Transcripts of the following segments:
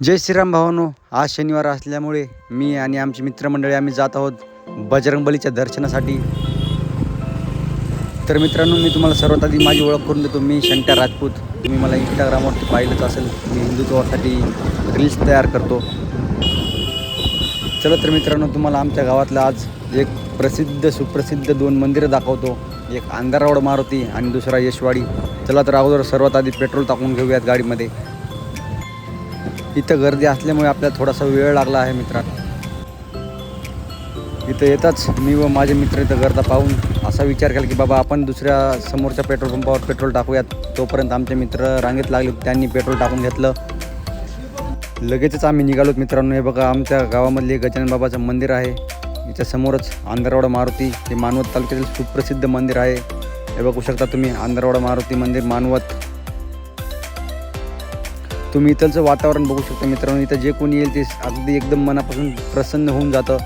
जय श्रीराम भावानो आज शनिवार असल्यामुळे मी आणि आमची मित्रमंडळी आम्ही जात आहोत बजरंगबलीच्या दर्शनासाठी. तर मित्रांनो मी तुम्हाला सर्वात आधी माझी ओळख करून देतो. मी शंट्या राजपूत. तुम्ही मला इंस्टाग्रामवरती पाहिलंच असेल. मी हिंदुत्वासाठी रील्स तयार करतो. चला तर मित्रांनो तुम्हाला आमच्या गावातलं आज एक प्रसिद्ध सुप्रसिद्ध दोन मंदिरं दाखवतो. एक अंधारवाड मारुती आणि दुसरा यशवाडी. चला तर अगोदर सर्वात आधी पेट्रोल टाकून घेऊयात गाडीमध्ये. इथं गर्दी असल्यामुळे आपल्याला थोडासा वेळ लागला आहे मित्रांनो. इथं येताच मी व माझे मित्र इथं गर्दा पाहून असा विचार केला की बाबा आपण दुसऱ्या समोरच्या पेट्रोल पंपावर पेट्रोल टाकूयात. तोपर्यंत आमचे मित्र रांगेत लागले त्यांनी पेट्रोल टाकून घेतलं. लगेचच आम्ही निघालोत मित्रांनो. हे बघा आमच्या गावामधले गजानन बाबाचं मंदिर आहे. याच्या समोरच आंधरवाडा मारुती हे मानवत तालुक्यातील सुप्रसिद्ध मंदिर आहे. हे बघू शकता तुम्ही आंधरवाडा मारुती मंदिर मानवत तुम्ही इथलचं वातावरण बघू शकता मित्रांनो. इथं जे कोणी येईल ते अगदी एकदम मनापासून प्रसन्न होऊन जातं.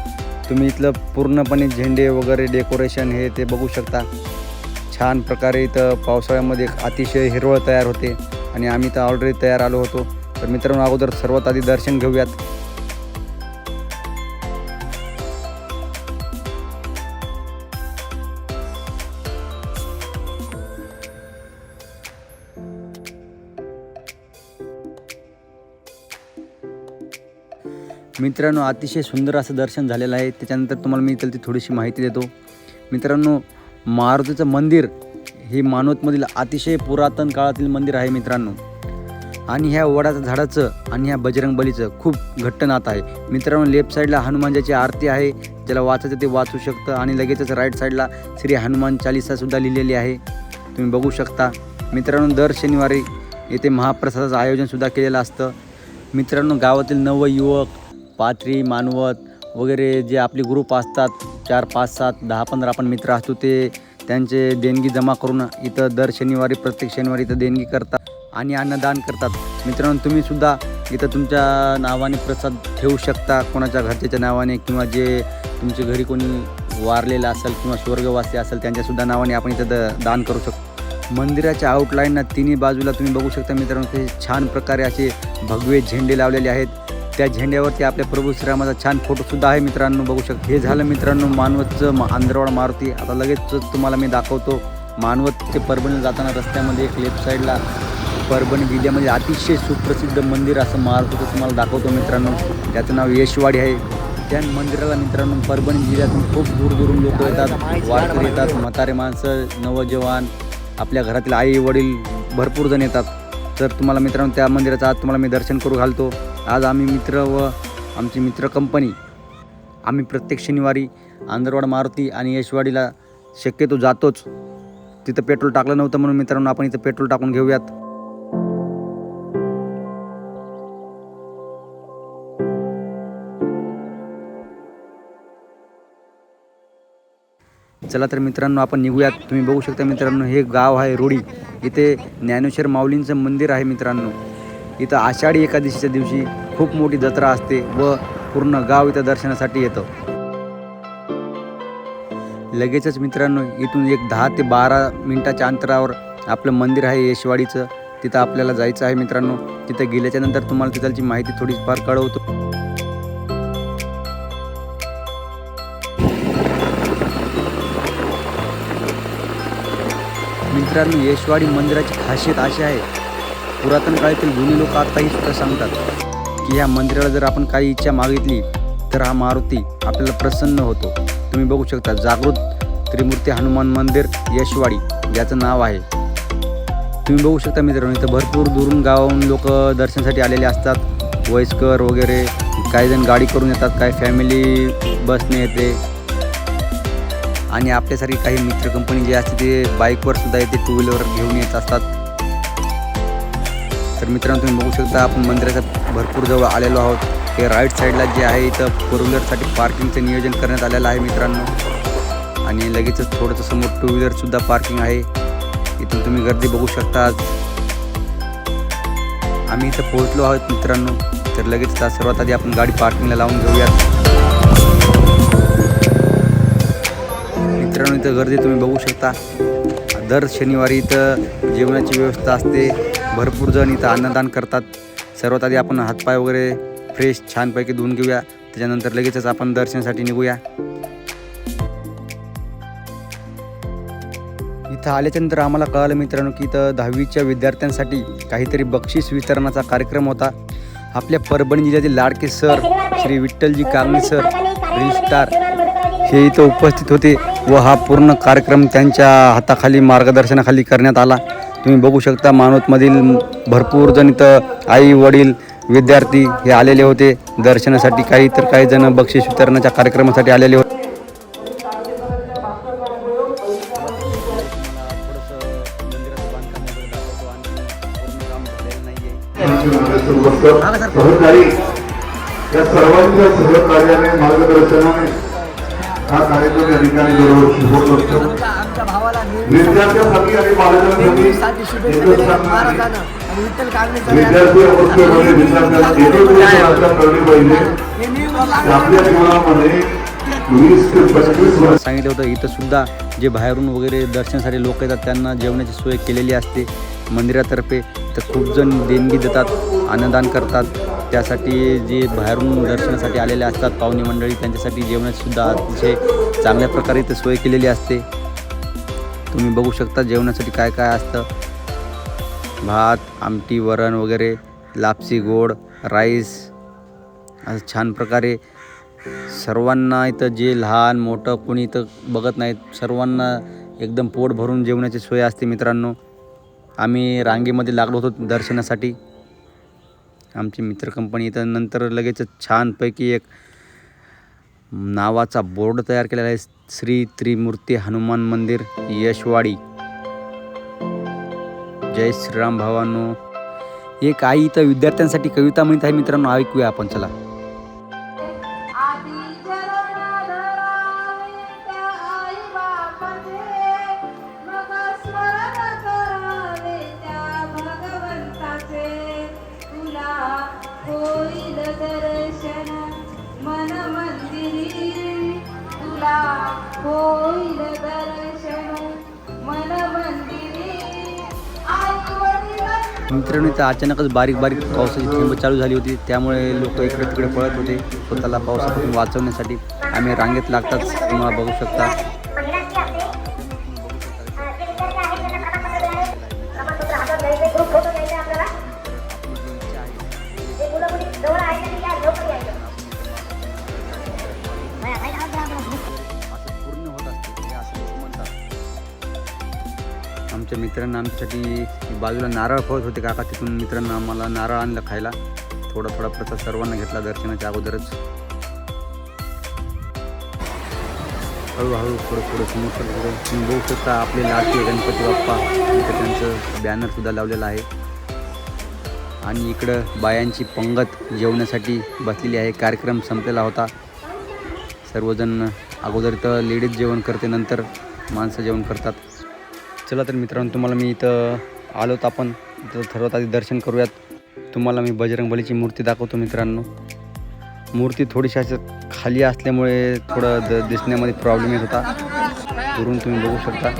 तुम्ही इथलं पूर्णपणे झेंडे वगैरे डेकोरेशन हे ते बघू शकता. छान प्रकारे इथं पावसाळ्यामध्ये एक अतिशय हिरवळ तयार होते. आणि आम्ही तर ऑलरेडी तयार आलो होतो. तर मित्रांनो अगोदर सर्वात आधी दर्शन घेऊयात. मित्रांनो अतिशय सुंदर असं दर्शन झालेलं आहे. त्याच्यानंतर तुम्हाला मी इथली थोडीशी माहिती देतो. मित्रांनो मारुतीचं मंदिर हे मानवतमधील अतिशय पुरातन काळातील मंदिर आहे मित्रांनो. आणि ह्या वडाचं झाडाचं आणि ह्या बजरंग बलीचं खूप घट्ट नातं आहे. मित्रांनो लेफ्ट साईडला हनुमानजाची आरती आहे. ज्याला वाचायचं ते वाचू शकतं. आणि लगेचच राईट साईडला श्री हनुमान चालिसासुद्धा लिहिलेली आहे. तुम्ही बघू शकता. मित्रांनो दर शनिवारी येथे महाप्रसादाचं आयोजनसुद्धा केलेलं असतं. मित्रांनो गावातील नवयुवक पाथरी मानवत वगैरे जे आपले ग्रुप असतात चार पाच सात दहा पंधरा आपण मित्र असतो ते त्यांचे देणगी जमा करून इथं दर शनिवारी प्रत्येक शनिवारी इथं देणगी करतात आणि अन्नदान करतात. मित्रांनो तुम्हीसुद्धा इथं तुमच्या नावाने प्रसाद ठेवू शकता कोणाच्या घरच्याच्या नावाने किंवा जे तुमच्या घरी कोणी वारलेलं असेल किंवा स्वर्गवासी असेल त्यांच्यासुद्धा नावाने आपण इथं द दान करू शकतो. मंदिराच्या आउटलाईनना तिन्ही बाजूला तुम्ही बघू शकता मित्रांनो ते छान प्रकारे असे भगवे झेंडे लावलेले आहेत. त्या झेंड्यावरती आपल्या प्रभू श्रीरामाचा छान फोटोसुद्धा आहे मित्रांनो. बघू शकता. हे झालं मित्रांनो मानवतचं मा आंध्रवाड मारुती. आता लगेच तुम्हाला मी दाखवतो. मानवत ते परभणी जाताना रस्त्यामध्ये एक लेफ्ट साईडला परभणी जिल्ह्यामध्ये अतिशय सुप्रसिद्ध मंदिर असं मारुतीचं तुम्हाला दाखवतो मित्रांनो. त्याचं नाव यशवाडी आहे. त्या मंदिराला मित्रांनो परभणी जिल्ह्यातून खूप दूरदूरून लोक येतात. वारकरी येतात. म्हातारे माणसं नवजवान आपल्या घरातील आई वडील भरपूर जण येतात. तर तुम्हाला मित्रांनो त्या मंदिराचं आज तुम्हाला मी दर्शन करू घालतो. आज आम्ही मित्र व आमची मित्र कंपनी आम्ही प्रत्येक शनिवारी आंधरवाड मारुती आणि यशवाडीला शक्यतो जातोच. तिथं पेट्रोल टाकलं नव्हतं म्हणून मित्रांनो आपण इथं पेट्रोल टाकून घेऊयात. चला तर मित्रांनो आपण निघूयात. तुम्ही बघू शकता मित्रांनो हे गाव आहे रोडी. इथे ज्ञानेश्वर माऊलींचं मंदिर आहे मित्रांनो. इथं आषाढी एकादशीच्या दिवशी खूप मोठी जत्रा असते व पूर्ण गाव इथं दर्शनासाठी येतं. लगेचच मित्रांनो इथून एक दहा ते बारा मिनटाच्या अंतरावर आपलं मंदिर आहे यशवाडीचं. तिथं आपल्याला जायचं आहे मित्रांनो. तिथं गेल्याच्यानंतर तुम्हाला तिथलची माहिती थोडीफार कळवतो. मित्रांनो येशवाडी मंदिराची खासियत अशी आहे पुरातन काळातील जुने लोक आत्ताही सुद्धा सांगतात की ह्या मंदिराला जर आपण काही इच्छा मागितली तर हा मारुती आपल्याला प्रसन्न होतो. तुम्ही बघू शकता जागृत त्रिमूर्ती हनुमान मंदिर यशवाडी याचं नाव आहे. तुम्ही बघू शकता मित्रांनो इथं भरपूर दुरून गावाहून लोक दर्शनासाठी आलेले असतात. वयस्कर वगैरे काही जण गाडी करून येतात काही फॅमिली बसने येते. आणि आपल्यासारखी काही मित्र कंपनी जे असते ते बाईकवर सुद्धा येते टू व्हीलर घेऊन येत असतात. तर मित्रांनो तुम्ही बघू शकता आपण मंदिराच्या भरपूर जवळ आलेलो आहोत. ते राईट साईडला जे आहे इथं फोर व्हीलरसाठी पार्किंगचं नियोजन करण्यात आलेलं आहे मित्रांनो. आणि लगेचच थोडंसं समोर टू व्हीलरसुद्धा पार्किंग आहे. इथून तुम्ही गर्दी बघू शकता. आम्ही इथं पोहोचलो आहोत मित्रांनो. तर लगेच सर्वात आधी आपण गाडी पार्किंगला लावून घेऊयात. मित्रांनो इथं गर्दी तुम्ही बघू शकता. दर शनिवारी इथं जेवणाची व्यवस्था असते. भरपूर जण इथं अन्नदान करतात. सर्वात आधी आपण हातपाय वगैरे फ्रेश छानपैकी धुवून घेऊया. त्याच्यानंतर लगेचच आपण दर्शनासाठी निघूया. इथं आल्याच्यानंतर आम्हाला कळालं मित्रांनो की इथं दहावीच्या विद्यार्थ्यांसाठी काहीतरी बक्षीस वितरणाचा कार्यक्रम होता. आपल्या परभणी जिल्ह्यातील लाडके सर श्री विठ्ठलजी कांगणे सर रिस्टार हे इथं उपस्थित होते. व हा पूर्ण कार्यक्रम त्यांच्या हाताखाली मार्गदर्शनाखाली करण्यात आला. तुम्ही बघू शकता मानवतमधील भरपूर जण इथं आई वडील विद्यार्थी हे आलेले होते. दर्शनासाठी काही तर काही जण बक्षीस वितरणाच्या कार्यक्रमासाठी आलेले होते. या सर्वांच्या सहकार्याने सांगितलं होतं इथं सुद्धा जे बाहेरून वगैरे दर्शनासाठी लोक येतात त्यांना जेवणाची सोय केलेली असते. मंदिरातर्फे इथं खूप जण देणगी देतात अन्नदान करतात. त्यासाठी जे बाहेरून दर्शनासाठी आलेले असतात पाहुणे मंडळी त्यांच्यासाठी जेवणाची सुद्धा अतिशय चांगल्या प्रकारे इथं सोय केलेली असते. तुम्ही बघू शकता जेवणासाठी काय काय असतं. भात आमटी वरण वगैरे लापसी गोड राईस असं छान प्रकारे सर्वांना इथं जे लहान मोठं कोणी इथं बघत नाहीत सर्वांना एकदम पोट भरून जेवणाची सोय असते मित्रांनो. आम्ही रांगेमध्ये लागलो होतो दर्शनासाठी. आमची मित्र कंपनी इथं नंतर लगेच छानपैकी एक नावाचा बोर्ड तयार केलेला आहे. श्री त्रिमूर्ती हनुमान मंदिर यशवाडी. जय श्रीराम भावानो. एक आई इथं विद्यार्थ्यांसाठी कविता म्हणत आहे मित्रांनो. ऐकूया आपण चला. तुला होईल दर्शन. मन मंदिरी मित्रांनो इथं अचानकच बारीक बारीक पावसाची थेंब चालू झाली होती. त्यामुळे लोक इकडे तिकडे पळत होते. स्वतःला पावसापासून वाचवण्यासाठी आम्ही रांगेत लागताच तुम्हाला बघू शकता. मित्रांना आमच्यासाठी बाजूला नारळ फळत होते काका तिथून मित्रांना आम्हाला नारळ आणलं खायला. थोडा थोडा प्रसाद सर्वांना घेतला दर्शनाच्या अगोदरच. हळूहळू थोडं थोडं समोर पुढे तुम्ही बघू शकता आपले लाडके गणपती बाप्पा. इथं त्यांचं बॅनरसुद्धा लावलेलं आहे. आणि इकडं बायांची पंगत जेवण्यासाठी बसलेली आहे. कार्यक्रम संपलेला होता. सर्वजण अगोदर तर लेडीज जेवण करते नंतर माणसं जेवण करतात. चला तर मित्रांनो तुम्हाला मी इथं आलो तर आपण. ठरवत आधी दर्शन करूयात. तुम्हाला मी बजरंगबलीची मूर्ती दाखवतो मित्रांनो. मूर्ती थोडीशी असं खाली असल्यामुळे थोडं द दिसण्यामध्ये प्रॉब्लेम येत होता. दुरून तुम्ही बघू शकता.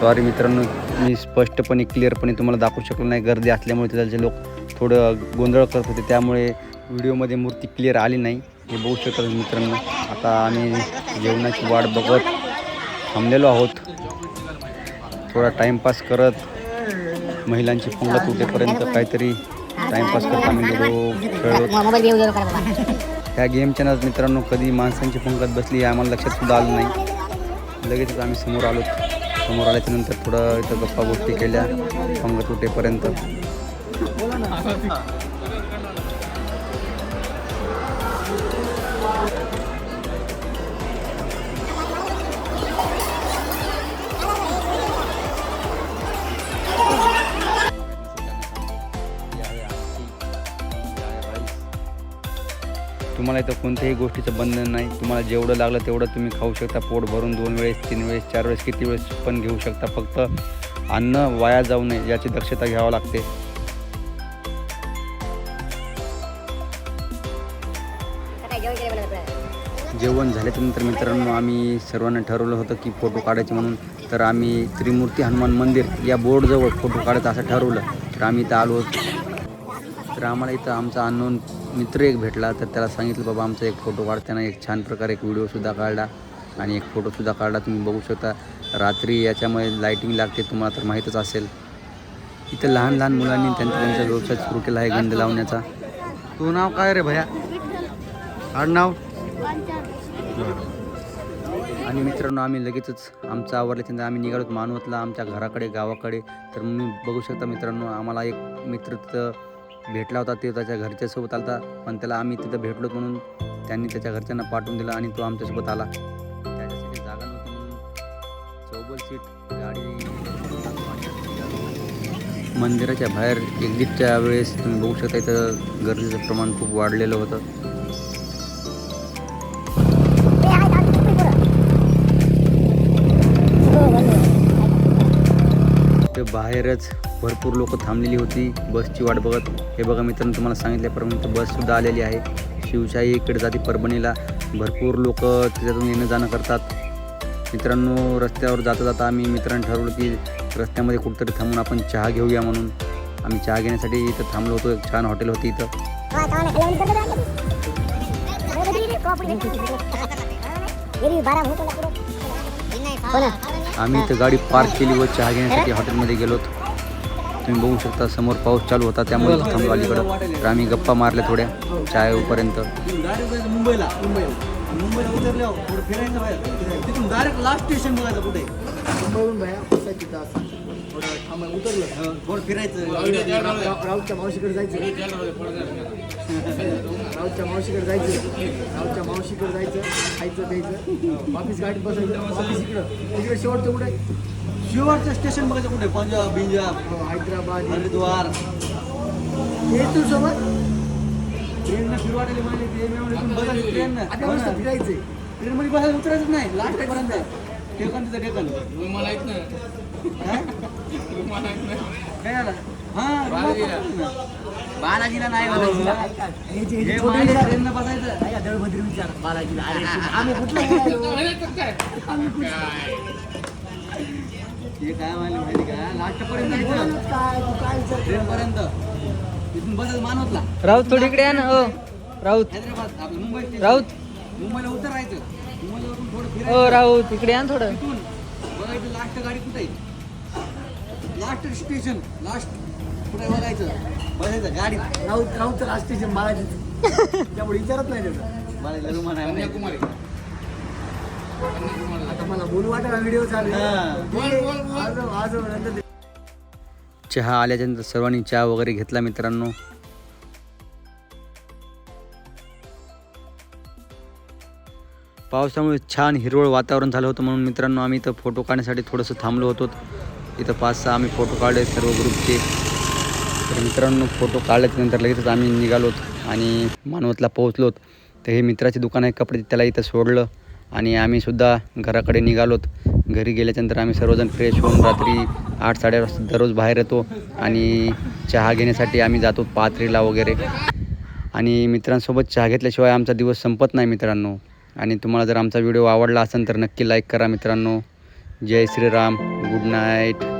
सॉरी मित्रांनो मी स्पष्टपणे क्लिअरपणे तुम्हाला दाखवू शकलो नाही. गर्दी असल्यामुळे तिथलचे लोक थोडं गोंधळ करत होते त्यामुळे व्हिडिओमध्ये मूर्ती क्लिअर आली नाही. हे बघू शकता मित्रांनो. आता आम्ही जेवणाची वाट बघत थांबलेलो आहोत. थोडा टाईमपास करत महिलांची पंगत उठेपर्यंत काहीतरी टाईमपास करत आम्ही खेळलो गेलो ह्या गेमच्या नाच मित्रांनो कधी माणसांची पंगत बसली हे आम्हाला लक्षात सुद्धा आलं नाही. लगेचच आम्ही समोर आलो समोर आल्याच्यानंतर थोडं इथं गप्पा गोष्टी केल्या. पंगत उठेपर्यंत तुम्हाला इथं कोणत्याही गोष्टीचं बंधन नाही. तुम्हाला जेवढं लागलं तेवढं तुम्ही खाऊ शकता. पोट भरून दोन वेळेस तीन वेळेस चार वेळेस किती वेळेस पण घेऊ शकता. फक्त अन्न वाया जाऊ नये याची दक्षता घ्यावी लागते. जेवण जेवण झाल्याच्यानंतर मित्रांनो आम्ही सर्वांनी ठरवलं होतं की फोटो काढायचे म्हणून तर आम्ही त्रिमूर्ती हनुमान मंदिर या बोर्डजवळ फोटो काढायचा असं ठरवलं. तर आम्ही इथं आलो तर आम्हाला इथं आमचा अननोन मित्र एक भेटला तर त्याला सांगितलं बाबा आमचा एक फोटो काढ त्यानं एक छान प्रकारे एक व्हिडिओसुद्धा काढला आणि एक फोटोसुद्धा काढला तुम्ही बघू शकता. रात्री याच्यामुळे लाईटिंग लागते तुम्हाला तर माहीतच असेल. इथं लहान लहान मुलांनी त्यांचा त्यांचा व्यवसाय सुरू केला आहे गंध लावण्याचा. तू नाव काय रे भया? आडनाव आणि मित्रांनो आम्ही लगेचच आमचं आवरल्याच्यानंतर आम्ही निघालोत मानवतला आमच्या घराकडे गावाकडे. तर मी बघू शकता मित्रांनो आम्हाला एक मित्र तिथं भेटला होता ते त्याच्या घरच्यासोबत आला होता पण त्याला आम्ही तिथं भेटलो म्हणून त्यांनी त्याच्या घरच्यांना पाठवून दिलं आणि तो आमच्यासोबत आला. त्याच्यासाठी जागा नव्हती म्हणून चौबल सीट गाडी मंदिराच्या बाहेर एक्झिटच्या वेळेस तुम्ही बघू शकता इथं गर्दीचं प्रमाण खूप वाढलेलं होतं. ते बाहेरच भरपूर लोक थांबलेली होती. बसची वाट बघत. हे बघा मित्रांनो तुम्हाला सांगितल्याप्रमाणे बससुद्धा आलेली आहे. शिवशाही इकडे जाते परभणीला. भरपूर लोक त्याच्यातून येणं जाणं करतात. मित्रांनो रस्त्यावर जाता जाता आम्ही मित्रांनी ठरवलं की रस्त्यामध्ये कुठंतरी थांबून आपण चहा घेऊया म्हणून. आम्ही चहा घेण्यासाठी इथं थांबलो होतो. एक छान हॉटेल होती इथं. आम्ही इथं गाडी पार्क केली व चहा घेण्यासाठी हॉटेलमध्ये गेलो तुम्ही बघू शकता समोर पाऊस चालू होता त्यामुळे थांबलो अलीकडं. तर आम्ही गप्पा मारल्या थोड्या चायपर्यंत मुंबईला मुंबईला मुंबईला फिरायचं डायरेक्ट लास्ट स्टेशन बघायचं कुठे? मुंबईहून उतरलं. थोडं फिरायचं. राऊतच्या मावशीकडे जायचं. राऊतच्या मावशीकडे जायचं. राऊतच्या मावशीकडे जायचं खायचं प्यायचं. वापिस गाडीत बसायचं. वापिस इकडं. तिकडे शेवटचं कुठे? शेवटचं स्टेशन बघायचं कुठे पंजाब बिंजाब हैदराबाद हरिद्वार येतो सोबत ट्रेननं फिरवाटेली म्हणजे ट्रेन आता मस्त फिरायचंय ट्रेनमध्ये बसायला उतरायचं नाही लास्ट पर्यंत ठेकन तिथं ठेकन काय झालं हां बालाजीला नाही ट्रेननं बसायचं दळभद्री विचार बालाजीला आम्ही कुठलं हे काय माहिती माहिती का? लास्ट पर्यंत जायचं ट्रेन पर्यंत इथून बसायचं मानवतला. राऊत थोडी इकडे या ना. हो. राऊत. हैदराबाद आपलं मुंबई. राऊत. मुंबईला उतरायचं मुंबईला उतरून थोडं हो फिरायचं राऊत इकडे या ना थोडं. तिथून बघायचं लास्ट गाडी कुठे आहे? लास्ट स्टेशन लास्ट कुठे बघायचं? बघायचं. गाडी. राऊत राऊतचं लास्ट स्टेशन बाळाजी त्यामुळे विचारत नाही त्याचं. बाळाजीला रुमान आहे. कन्याकुमारी. आता मला बोलू वाटा व्हिडिओ चालू? आहे. आज आज नंतर चहा आल्याच्यानंतर सर्वांनी चहा वगैरे घेतला मित्रांनो. पावसामुळे छान हिरवळ वातावरण झालं होतं म्हणून मित्रांनो आम्ही इथं फोटो काढण्यासाठी थोडंसं थांबलो होतो. इथं पाच सहा आम्ही फोटो काढले सर्व ग्रुपचे. तर मित्रांनो फोटो काढल्याच्यानंतर लगेचच आम्ही निघालोत आणि मानवतला पोहोचलोत तर हे मित्राचे दुकान आहे कपडे त्याला इथं सोडलं. आणि आम्ही सुद्धा घराकडे निघालोत. घरी गेल्याच्यानंतर आम्ही सर्वजण फ्रेश होऊन रात्री आठ साडेआठ वाजता दररोज बाहेर येतो आणि चहा घेण्यासाठी आम्ही जातो पात्रीला वगैरे. आणि मित्रांसोबत चहा घेतल्याशिवाय आमचा दिवस संपत नाही मित्रांनो. आणि तुम्हाला जर आमचा व्हिडिओ आवडला असेल तर नक्की लाईक करा मित्रांनो. जय श्रीराम. Good night